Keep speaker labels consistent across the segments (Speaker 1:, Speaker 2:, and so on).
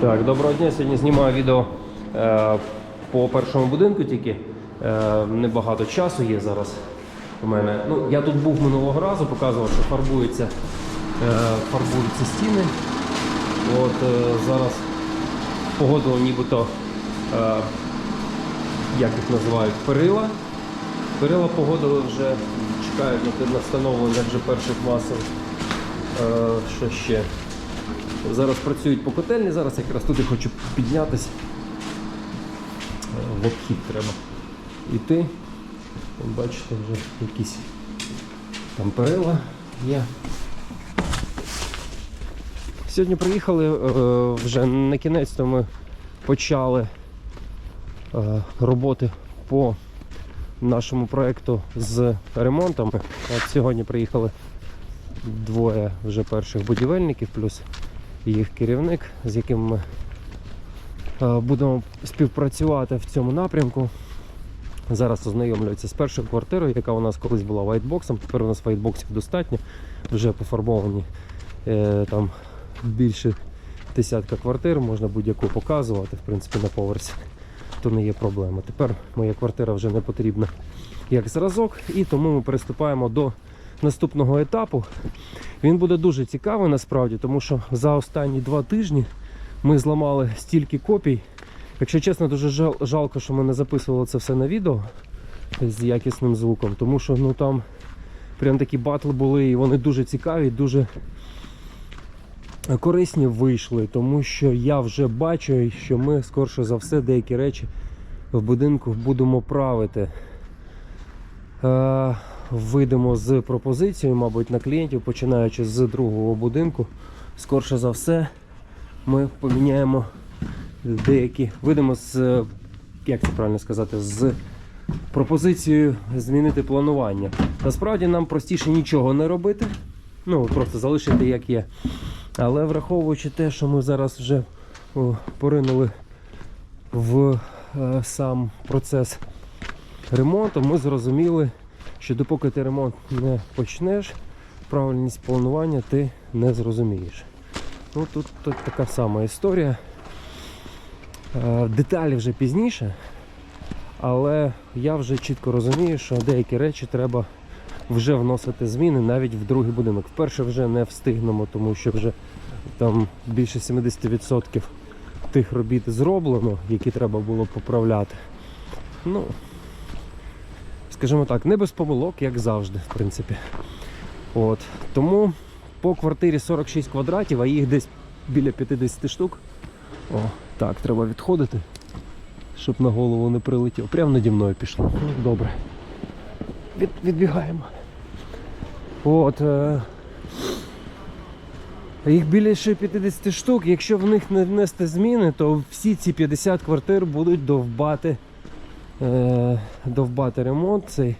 Speaker 1: Так, доброго дня. Сьогодні знімаю відео е, по першому будинку тільки. Е, небагато часу є зараз у мене. Ну, я тут був минулого разу, показував, що фарбуються, е, фарбуються стіни. От е, зараз погодило нібито, е, як їх називають, перила. Перила погодили вже, чекають на встановлення вже перших масел. Е, що ще? Зараз працюють по котельні, зараз якраз тут я хочу піднятися. Е, В обхід треба йти. Бачите, вже якісь там перила є. Сьогодні приїхали е, вже на кінець, то ми почали е, роботи по нашому проєкту з ремонтами. От сьогодні приїхали двоє вже перших будівельників, плюс їх керівник, з яким ми е, будемо співпрацювати в цьому напрямку. Зараз ознайомлюються з першою квартирою, яка у нас колись була вайтбоксом. Тепер у нас вайтбоксів достатньо, вже пофарбовані е, там більше десятка квартир, можна будь-яку показувати, в принципі, на поверсі. То не є проблема. Тепер моя квартира вже не потрібна як зразок, і тому ми приступаємо до наступного етапу. Він буде дуже цікавий насправді, тому що за останні два тижні ми зламали стільки копій. Якщо чесно, дуже жал- жалко, що ми не записували це все на відео з якісним звуком, тому що ну там прям такі батли були, і вони дуже цікаві, дуже корисні вийшли, тому що я вже бачу, що ми скорше за все деякі речі в будинку будемо правити. Вийдемо з пропозицією, мабуть, на клієнтів, починаючи з другого будинку. Скорше за все, ми поміняємо деякі, вийдемо з, як це правильно сказати, з пропозицією змінити планування. Насправді нам простіше нічого не робити, ну просто залишити як є. Але враховуючи те, що ми зараз вже поринули в е, сам процес ремонту, ми зрозуміли, що допоки ти ремонт не почнеш, правильність планування ти не зрозумієш. Ну, тут, тут така сама історія. Е, Деталі вже пізніше, але я вже чітко розумію, що деякі речі треба вже вносити зміни навіть в другий будинок. Вперше вже не встигнемо, тому що вже там більше 70% тих робіт зроблено, які треба було поправляти. Ну, скажімо так, не без помилок, як завжди, в принципі. От. Тому по квартирі 46 квадратів, а їх десь біля 50 штук. О, так, треба відходити, щоб на голову не прилетіло. Прямо наді мною пішло. Добре. Від, відбігаємо. От. Е... Їх більше 50 штук. Якщо в них не внести зміни, то всі ці 50 квартир будуть довбати, е, довбати ремонт цей.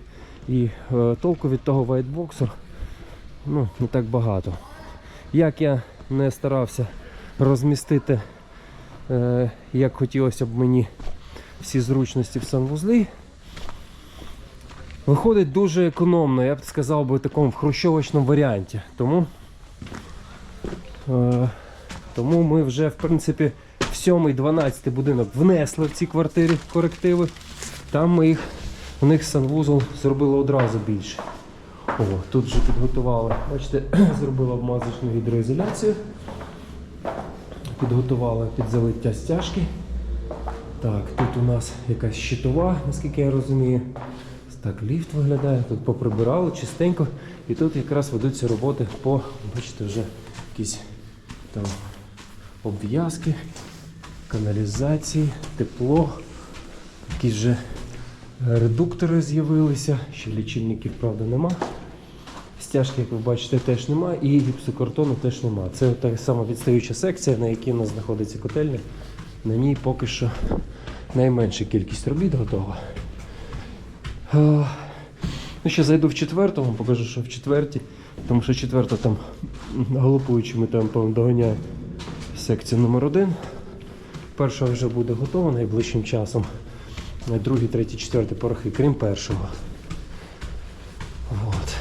Speaker 1: І е, толку від того вайтбоксу ну, не так багато. Як я не старався розмістити, е, як хотілося б мені всі зручності в санвузлі, виходить дуже економно, я б сказав би в такому в хрущовочному варіанті. Тому Тому ми вже, в принципі, в 7-12 будинок внесли в ці квартири корективи. Там ми їх, у них санвузол зробили одразу більше. О, тут вже підготували. Бачите, зробили обмазочну гідроізоляцію. Підготували під залиття стяжки. Так, тут у нас якась щитова, наскільки я розумію. Так, ліфт виглядає, тут поприбирали чистенько. І тут якраз ведуться роботи по, бачите, вже якісь там обв'язки, каналізації, тепло, якісь вже редуктори з'явилися, ще лічильників, правда, нема. Стяжки, як ви бачите, теж нема, і гіпсокартону теж нема. Це та сама відстаюча секція, на якій у нас знаходиться котельня. На ній поки що найменша кількість робіт готова. Ну, ще зайду в четверту, вам покажу, що в четвертій, тому що четверта там галопуючими темпом доганяє секцію номер один. Перша вже буде готова найближчим часом. Другий, третій, четвертий порохи, крім першого. От.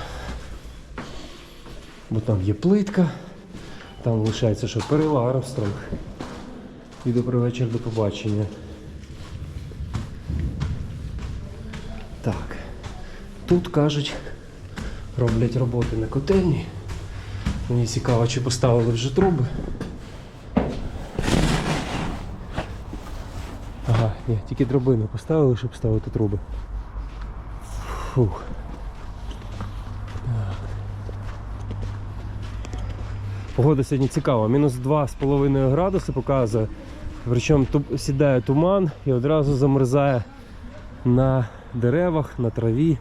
Speaker 1: Бо там є плитка, там лишається, що перила Армстронг. І добрий вечір, до побачення. Так. Тут кажуть, роблять роботи на котельні. Мені цікаво, чи поставили вже труби. Ага, ні, тільки дробину поставили, щоб ставити труби. Фух. Погода сьогодні цікава. Мінус 2,5 градуси показує. Причому сідає туман і одразу замерзає на деревах, на траві,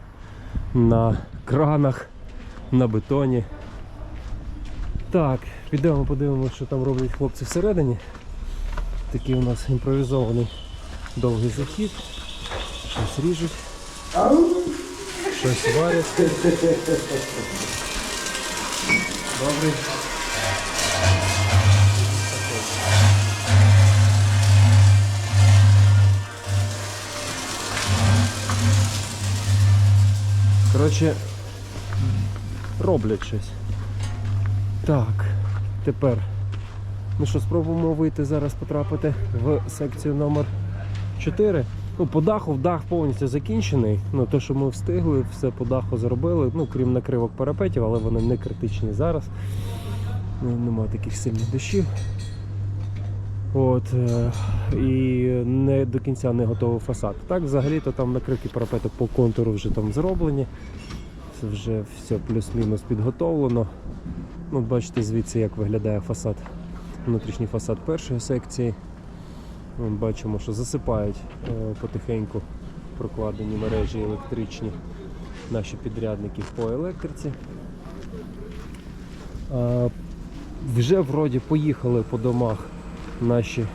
Speaker 1: на кранах, на бетоні. Так, підемо подивимося, що там роблять хлопці всередині. Такий у нас імпровізований довгий захід. Щось ріжуть. Щось варять. Добрий. Коротше, роблять щось. Так, тепер. Ну що, спробуємо вийти зараз потрапити в секцію номер 4. Ну, по даху, дах повністю закінчений. Ну, те, що ми встигли, все по даху зробили. Ну, крім накривок парапетів, але вони не критичні зараз. Ну, Нема таких сильних дощів. От, е, і не до кінця не готовий фасад. Так, взагалі-то там накривки парапету по контуру вже там зроблені. Це вже все плюс-мінус підготовлено. Ну, бачите звідси, як виглядає фасад, внутрішній фасад першої секції. Бачимо, що засипають е, потихеньку прокладені мережі електричні наші підрядники по електриці. Вже вроді поїхали по домах наші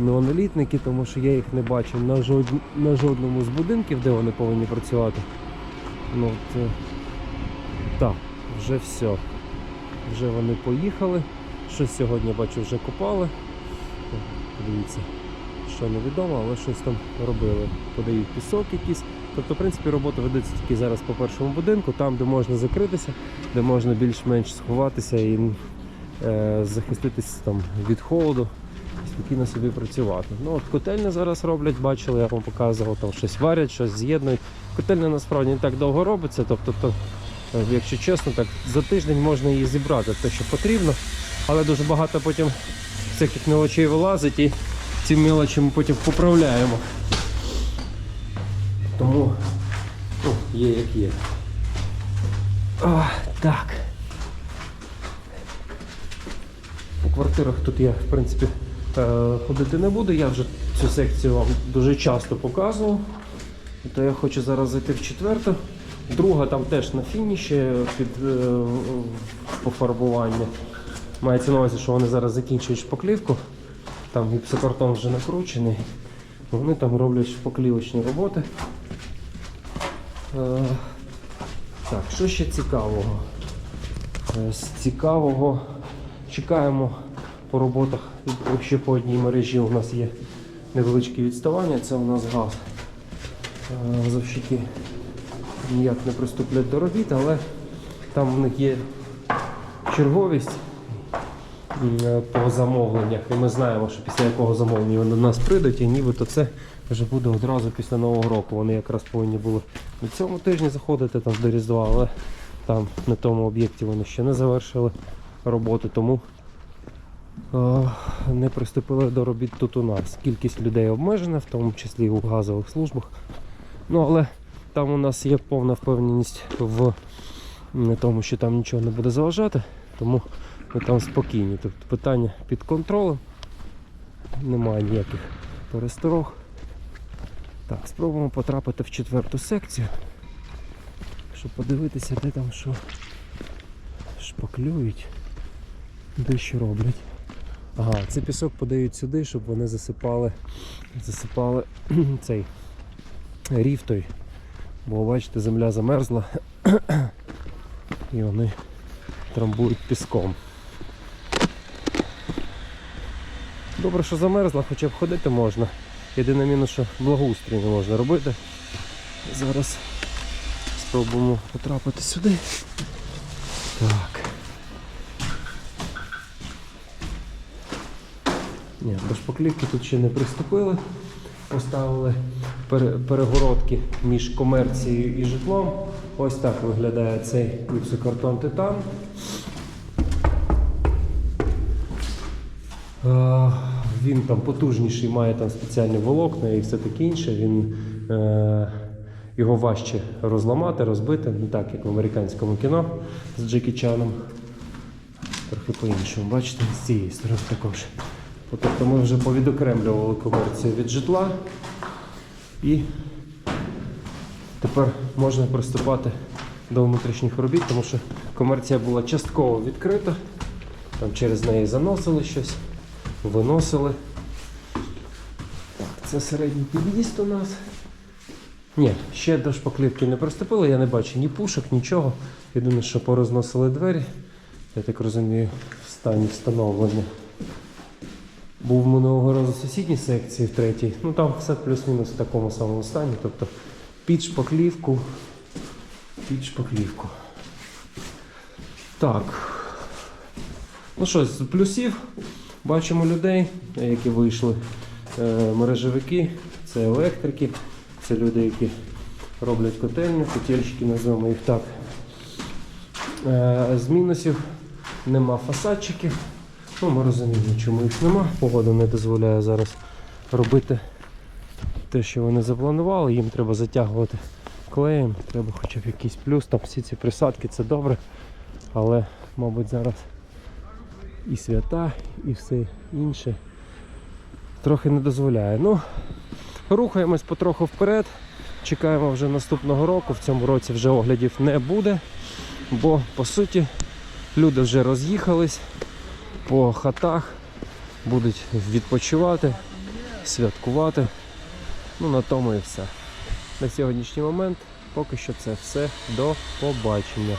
Speaker 1: монолітники, тому що я їх не бачив на, жод... на жодному з будинків, де вони повинні працювати. Ну, от, е, так, вже все. Вже вони поїхали. Щось сьогодні бачу вже копали. Подивіться, що невідомо, але щось там робили. Подають пісок якийсь. Тобто, в принципі, робота ведеться тільки зараз по першому будинку, там, де можна закритися, де можна більш-менш сховатися і е, захиститися там, від холоду, спокійно собі працювати. Ну, от котельня зараз роблять, бачили, я вам показував, там щось варять, щось з'єднують. Котельня насправді не так довго робиться, тобто, то, е, якщо чесно, так за тиждень можна її зібрати, те, що потрібно, але дуже багато потім всяких мелочей вилазить і ці мелочі ми потім поправляємо. Тому ну, є як є. А, так. По квартирах тут я, в принципі, е, ходити не буду. Я вже цю секцію вам дуже часто показував. То я хочу зараз зайти в четверту. Друга там теж на фініші під е, пофарбування. Мається на увазі, що вони зараз закінчують шпаклівку. Там гіпсокартон вже накручений. Вони там роблять шпаклівочні роботи. Е, так, що ще цікавого? Е, З цікавого чекаємо по роботах. Ще по одній мережі у нас є невеличкі відставання, це у нас газ. Е, Газовщики ніяк не приступлять до робіт, але там в них є черговість е, по замовленнях. І ми знаємо, що після якого замовлення вони до нас прийдуть, і нібито це вже буде одразу після Нового року. Вони якраз повинні були на цьому тижні заходити там до Різдва, але там на тому об'єкті вони ще не завершили роботу, тому е, не приступили до робіт тут у нас. Кількість людей обмежена, в тому числі і у газових службах. Ну, але там у нас є повна впевненість в тому, що там нічого не буде заважати, тому ми там спокійні. Тобто питання під контролем, немає ніяких пересторог. Так, спробуємо потрапити в четверту секцію, щоб подивитися, де там що шпаклюють, де що роблять. Ага, цей пісок подають сюди, щоб вони засипали, засипали цей рів той. Бо бачите, земля замерзла і вони трамбують піском. Добре, що замерзла, хоча б ходити можна. Єдине мінус, що благоустрій не можна робити. Зараз спробуємо потрапити сюди. Так. Ні, до шпаклівки тут ще не приступили. Поставили перегородки між комерцією і житлом. Ось так виглядає цей гіпсокартон титан. Він там потужніший, має там спеціальні волокна і все таке інше. Він, е, його важче розламати, розбити, не так, як в американському кіно з Джекі Чаном. Трохи по-іншому, бачите, з цієї сторони також. Тобто ми вже повідокремлювали комерцію від житла і тепер можна приступати до внутрішніх робіт, тому що комерція була частково відкрита, там через неї заносили щось, виносили. Так, це середній під'їзд у нас. Ні, ще до шпаклівки не приступили, я не бачу ні пушок, нічого. Єдине, що порозносили двері, я так розумію, в стані встановлення. Був минулого разу в сусідній секції в третій. Ну там все плюс-мінус в такому самому стані. Тобто під шпаклівку. Під шпаклівку. Так. Ну що, з плюсів бачимо людей, які вийшли. Е, мережевики, це електрики, це люди, які роблять котельню, котельщики, називаємо їх так. Е, з мінусів нема фасадчиків. Ну, ми розуміємо, чому їх нема. Погода не дозволяє зараз робити те, що вони запланували. Їм треба затягувати клеєм, треба хоча б якийсь плюс. Там всі ці присадки це добре. Але, мабуть, зараз і свята, і все інше трохи не дозволяє. Ну, рухаємось потроху вперед. Чекаємо вже наступного року. В цьому році вже оглядів не буде, бо по суті люди вже роз'їхались по хатах, будуть відпочивати, святкувати. Ну на тому і все. На сьогоднішній момент поки що це все. До побачення.